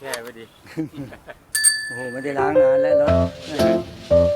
แช่ไว้ดิโอ้โห ไม่ได้ล้างนานแล้วรถ